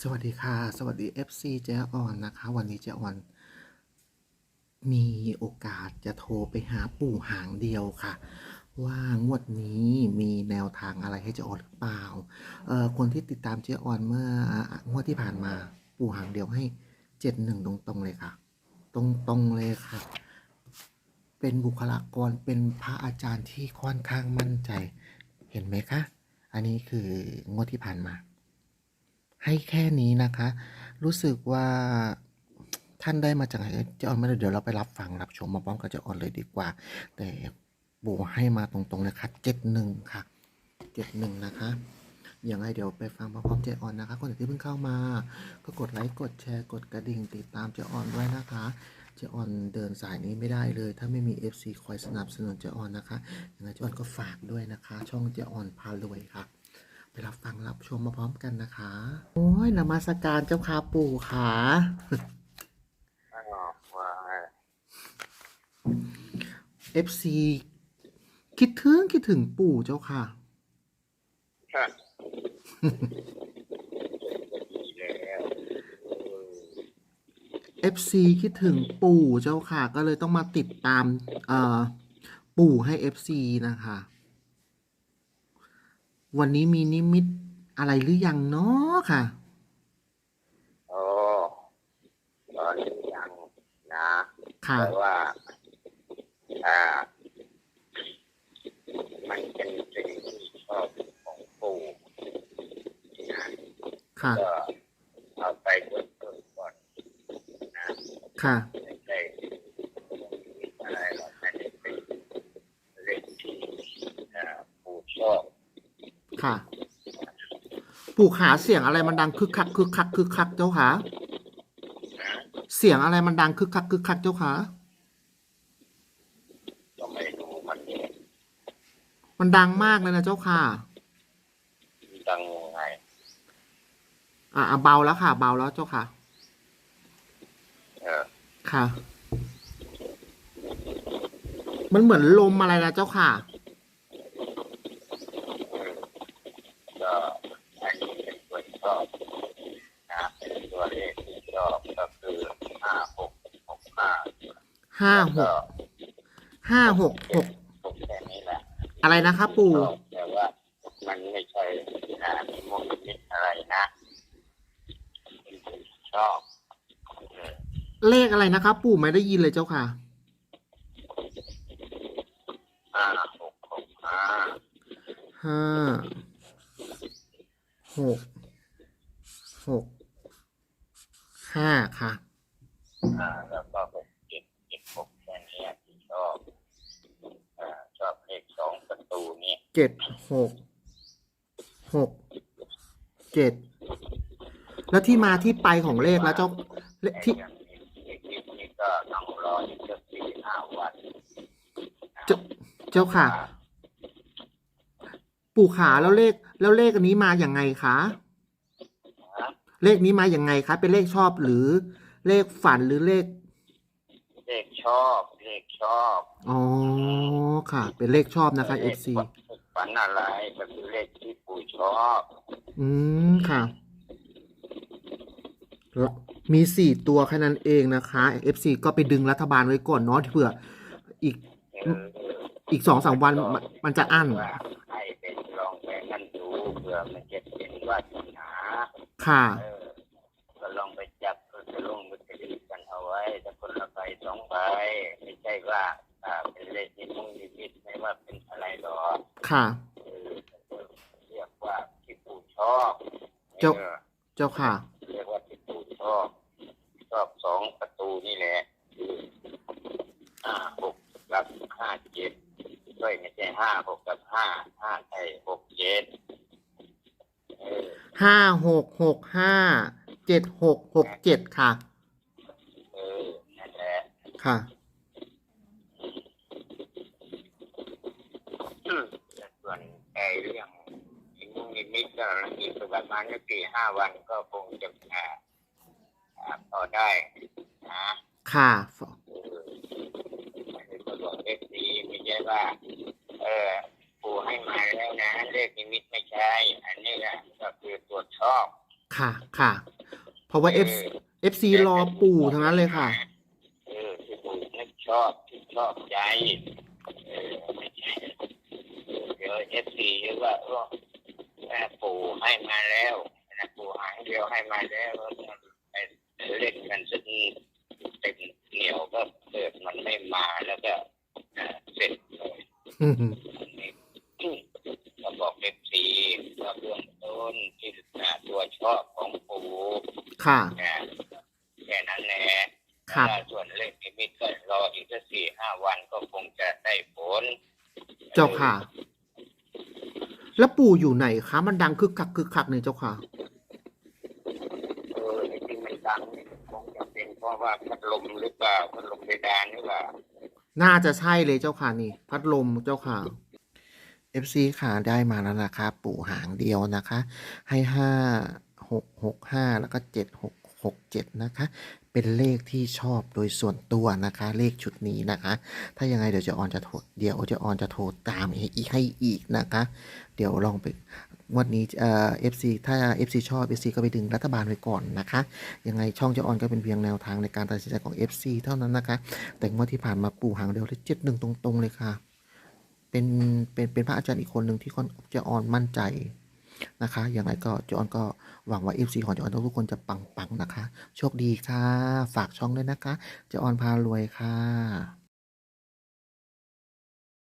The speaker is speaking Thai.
สวัสดีค่ะ สวัสดี FC เจ๊ออนนะคะ วันนี้เจ๊ออน มีโอกาสจะโทรไปหาปู่หางเดียวค่ะ ว่างวดนี้มีแนวทางอะไรให้เจ๊ออนหรือเปล่าเอ่อคนที่ติดตามเจ๊ออนเมื่องวดที่ผ่านมาปู่หางเดียวให้เจ็ดหนึ่งตรงๆเลยค่ะ ตรงๆเลยค่ะ เป็นบุคลากรเป็นพระอาจารย์ที่ค่อนข้างมั่นใจเห็นไหมคะ อันนี้คืองวดที่ผ่านมา ให้แค่นี้นะคะ รู้สึกว่าท่านได้มาจากไหนเจะออนไม่ได้เดี๋ยวเราไปรับฟังรับชมมาพร้อมกับเจะออนเลยดีกว่า แต่โบให้มาตรงๆเลยค่ะเจ็ดหนึ่งค่ะเจ็ดหนึ่งนะคะยังไงเดี๋ยวไปฟังมาพร้อมเจออนนะคะ คนที่เพิ่งเข้ามา ก็กดไลค์กดแชร์กดกระดิ่งติดตามเจออนไว้นะคะเจออนเดินสายนี้ไม่ได้เลย ถ้าไม่มี FC คอยสนับสนุนเจออนนะคะยังไงเจออนก็ฝากด้วยนะคะ ช่องเจออนพารวยค่ะ ไปรับฟังรับชมมาพร้อมกันนะคะ โอ้ยนมัสการเจ้าค่ะปู่ขาอ้าวว่าไง FC คิดถึงคิดถึงปู่เจ้าค่ะฮะดีแล้วเออ FC คิดถึงปู่เจ้าค่ะ ก็เลยต้องมาติดตาม เอ่อ ปู่ให้ FC นะคะ วันนี้มีนิมิตอะไรหรือยังเนาะค่ะ โอ้ตอนนี้ยังนะค่ะ แต่ว่า อ่า มันเป็นสิ่งที่ชอบของปู่นะค่ะ ก็เอาไปเบื้องต้นก่อนนะ ค่ะ ไม่ใช่อะไรหรอกนั่นเป็นเรื่องที่อ่าปู่ชอบ ค่ะ ปู่ขาเสียงอะไรมันดังคึกคักคึกคักคึกคักเจ้าค่ะนะเสียงอะไรมันดังคึกคักคึกคักเจ้าค่ะ ก็ไม่รู้มันเนี่ยมันดังมากเลยนะเจ้าค่ะ ดังยังไงอะอะเบาแล้วค่ะ เบาแล้วเจ้าค่ะ เออค่ะ มันเหมือนลมอะไรนะเจ้าค่ะ ก็อันนี้เป็นตัว ชอบนะเป็นตัวเลขที่ชอบก็คือห้าหกหกห้าห้าหกห้าหกหกแค่นี้แหละอะไรนะคะปู่แต่ว่ามันไม่ใช่อ่ามีมุมนิดอะไรนะชอบ เลขอะไรนะคะปู่ไม่ได้ยินเลยเจ้าค่ะห้าหกหกห้าห้าหก หก ห้าค่ะ อ่าแล้วก็หกเจ็ดเจ็ดหกแค่นี้ที่ชอบอ่าชอบเลขสองประตูนี้ เจ็ดหกหกเจ็ดแล้วที่มาที่ไปของเลขแล้วเจ้าเลขที่ไอ้อย่างนี้ไอ้ที่นี่ก็ต้องรออีกสักสี่ห้าวันเจ้าเจ้าค่ะ ปู่ขาแล้วเลข แล้วเลขอันนี้มาอย่างไงคะนะเลขนี้มาอย่างไงคะเป็นเลขชอบหรือเลขฝันหรือเลขเลขชอบเลขชอบอ๋อค่ะ เป็นเลขชอบนะคะเลข FC ฝันอะไรก็คือเลขที่ปู่ชอบอืมค่ะแล้วมีสี่ตัวแค่นั้นเองนะคะ FC ก็ไปดึงรัฐบาลไว้ก่อนเนาะเผื่อ อีกเอออีกสองสามวันมันมันจะอั้นว่าให้เป็นลองไปนั่นดูเผื่อมันจะเป็นวาสนาค่ะ เออก็ลองไปจับก็จะลงมือถือกันเอาไว้แต่คนละใบสองใบไม่ใช่ว่าอ่าเป็นเลขที่มุ่งนิมิตไม่ว่าเป็นอะไรหรอก ค่ะเออเรียกว่าที่ปู่ชอบเจ้า ออเจ้าค่ะ เรียกว่าที่ปู่ชอบ ชอบสองประตูนี่แหละคือห้าหกกับห้าเจ็ดด้วยไม่ใช่ห้าหกกับห้าห้าใช่หกเจ็ดเออห้าหกหกห้าเจ็ดหกหกเจ็ดค่ะ เออนั่นแหละ ค่ะ อืมแต่ส่วนไอ้เรื่องไอ้มุงนิมิตก็อีกประ มาณสักสี่ห้าวันก็คงจะอ่าอ่าพอได้นะค่ะเอออันนี้ก็บอกเลขดีไม่ใช่ว่า เออปู่ให้มาแล้วนะเลขนิมิตไม่ใช่อันนี้แหละก็คือตรวจชอบ ค่ะค่ะ เพราะว่า F FC รอปู่ทั้งนั้นเลยค่ะ เออที่ปู่นึกชอบที่ชอบใจเออไม่ใช่เดี๋ยวเอฟซีเรียกว่าเออแม่ ปู่ให้มาแล้วนะปู่หางเดียวให้มาแล้วไปเล่นกันซึ่งเต็มเหนียวก็เกิดมันไม่มาแล้วก็เสร็จเลยอืมก็บอกเอฟซีว่าเบื้องต้นที่ตัวชอบของปู่ค่ะแค่นั้นแหละครับส่วนเลขนิมิตก็รออีกสักสี่ห้าวันก็คงจะได้ผล เจ้าค่ะ แล้วปู่อยู่ไหนคะ มันดังคึกคักคึกคักเนี่ยเจ้าค่ะ เออที่มันดังนี่คงจะเป็นเพราะว่าพัดลมหรือเปล่าพัดลมเพดานหรือเปล่าน่าจะใช่เลยเจ้าค่ะนี่ พัดลมเจ้าค่ะ FC ค่ะได้มาแล้วนะคะปู่หางเดียวนะคะ ให้ห้าหกหกห้าแล้วก็เจ็ดหกหกเจ็ดนะคะ เป็นเลขที่ชอบโดยส่วนตัวนะคะ เลขชุดนี้นะคะ ถ้ายังไงเดี๋ยวจะออนจะโทรเดี๋ยวจะออนจะโทรตามอีกให้อีกนะคะ เดี๋ยวลองไปวันนี้เอ่อ FC ถ้า FC ชอบ FC ก็ไปดึงรัฐบาลไว้ก่อนนะคะ ยังไงช่องจะออนก็เป็นเพียงแนวทางในการตัดสินใจของ FC เท่านั้นนะคะ แต่งวดที่ผ่านมาปู่หางเดียวเลยเจ็ดหนึ่งตรงๆเลยค่ะ เป็นเป็นเป็นพระอาจารย์อีกคนหนึ่งที่ค่อนจะออนมั่นใจ นะคะ อย่างไรก็จออนก็หวังว่า FC ของจออนทุกคนจะปังๆนะคะ โชคดีค่ะ ฝากช่องด้วยนะคะจออนพารวยค่ะ